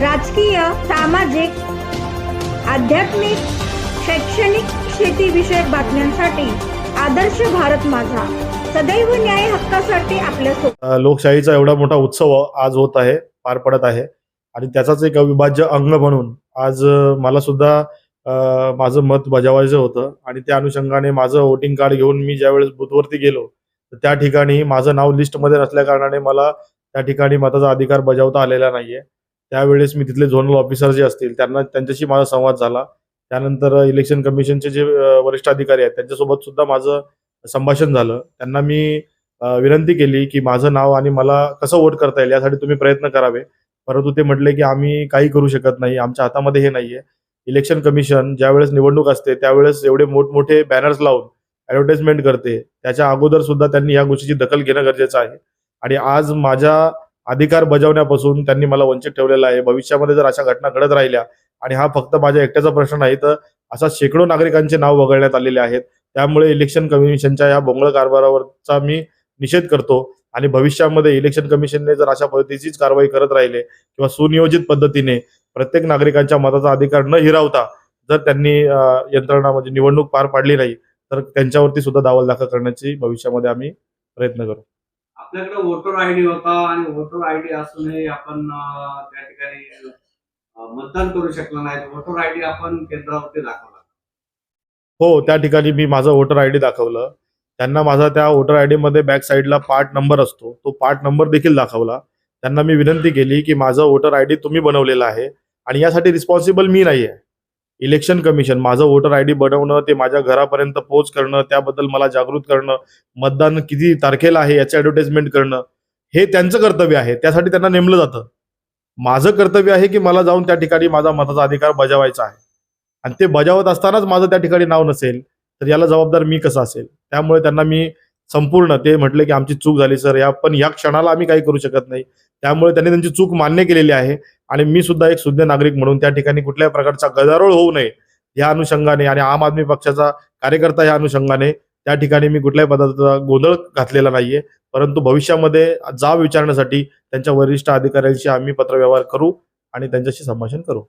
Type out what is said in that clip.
राजकीय सामाजिक आध्यात्मिक शैक्षणिक शेतीविषयक बातम्यांसाठी आदर्श भारत माझा. सदैव न्याय हक्कासाठी आपल्या लोकशाहीचा एवढा मोठा उत्सव आज होत आहे पार पडत आहे. आणि त्याचाच एक अविभाज्य अंग म्हणून आज मला सुद्धा माझं मत बजावायचं होतं. आणि त्या अनुषंगाने माझं वोटिंग कार्ड घेऊन मी ज्यावेळेस बूथवरती गेलो तर त्या ठिकाणी माझं नाव लिस्टमध्ये नसल्या कारणाने मला त्या ठिकाणी मताचा अधिकार बजावता आलेला नाहीये. त्यावेळेस मी तिथले झोनल ऑफिसर जे असतील त्यांना त्यांच्याशी माझा संवाद झाला. त्यानंतर इलेक्शन कमिशनचे जे वरिष्ठ अधिकारी आहेत त्यांच्यासोबत सुद्धा माझं संभाषण झालं. त्यांना मी विनंती केली की माझं नाव आणि मला कसं वोट करता येईल यासाठी तुम्ही प्रयत्न करावे. परंतु ते म्हटले की आम्ही काही करू शकत नाही आमच्या हातामध्ये हे नाहीये. इलेक्शन कमिशन ज्यावेळेस निवडणूक असते त्यावेळेस एवढे मोठमोठे बॅनर्स लावून ऍडव्हर्टाइजमेंट करते. त्याच्या अगोदर सुद्धा त्यांनी या गोष्टीची दखल घेणं गरजेचं आहे. आणि आज माझ्या अधिकार बजावण्यापासून त्यांनी मला वंचित ठेवलेलं आहे. भविष्यामध्ये जर अशा घटना घडत राहिल्या आणि हा फक्त माझ्या एकट्याचा प्रश्न नाही तर असा शेकडो नागरिकांचे नाव वगळण्यात आलेले आहेत. त्यामुळे इलेक्शन कमिशनच्या या भोंगळ कारभारावरचा मी निषेध करतो आणि भविष्यामध्ये इलेक्शन कमिशनने जर अशा पद्धतीचीच कारवाई करत राहिले किंवा सुनियोजित पद्धतीने प्रत्येक नागरिकांच्या मताचा अधिकार न हिरावता जर त्यांनी यंत्रणा म्हणजे निवडणूक पार पाडली नाही तर त्यांच्यावरती सुद्धा दावा दाखल करण्याची भविष्यामध्ये आम्ही प्रयत्न करू. आपल्याकडे वोटर आय डी होता आणि वोटर आय डी असूनही आपण त्या ठिकाणी मतदान करू शकलो नाही. वोटर आय डी आपण केंद्रावरती दाखवला. हो त्या ठिकाणी मी माझं वोटर आय डी दाखवलं. त्यांना माझा त्या वोटर आय डी मध्ये बॅक साईडला पार्ट नंबर असतो. तो पार्ट नंबर देखील दाखवला. त्यांना मी विनंती केली की माझं वोटर आय डी तुम्ही बनवलेलं आहे. आणि यासाठी रिस्पॉन्सिबल मी नाही आहे इलेक्शन कमिशन माझं वोटर आयडी बनवणं ते माझ्या घरापर्यंत पोहोच करणं त्याबद्दल मला जागृत करणं मतदान किती तारखेला आहे याचं ॲडव्हर्टाइजमेंट करणं हे त्यांचं कर्तव्य आहे. त्यासाठी त्यांना नेमलं जातं. माझं कर्तव्य आहे की मला जाऊन त्या ठिकाणी माझा मताचा अधिकार बजावायचा आहे. आणि ते बजावत असतानाच माझं त्या ठिकाणी नाव नसेल तर याला जबाबदार मी कसं असेल? त्यामुळे त्यांना मी संपूर्ण. ते म्हटले की आमची चूक झाली सर. या पण या क्षणाला आम्ही काही करू शकत नाही. त्यामुळे त्यांनी त्यांची चूक मान्य केलेली आहे. आणि मी सुद्धा एक सुज्ञ नागरिक म्हणून त्या ठिकाणी कुठल्याही प्रकारचा गदारोळ होऊ नये या अनुषंगाने आणि आम आदमी पक्षाचा कार्यकर्ता या अनुषंगाने त्या ठिकाणी मी कुठल्याही पदार्थाचा गोंधळ घातलेला नाहीये. परंतु भविष्यामध्ये जाब विचारण्यासाठी त्यांच्या वरिष्ठ अधिकाऱ्यांशी आम्ही पत्रव्यवहार करू आणि त्यांच्याशी संभाषण करू.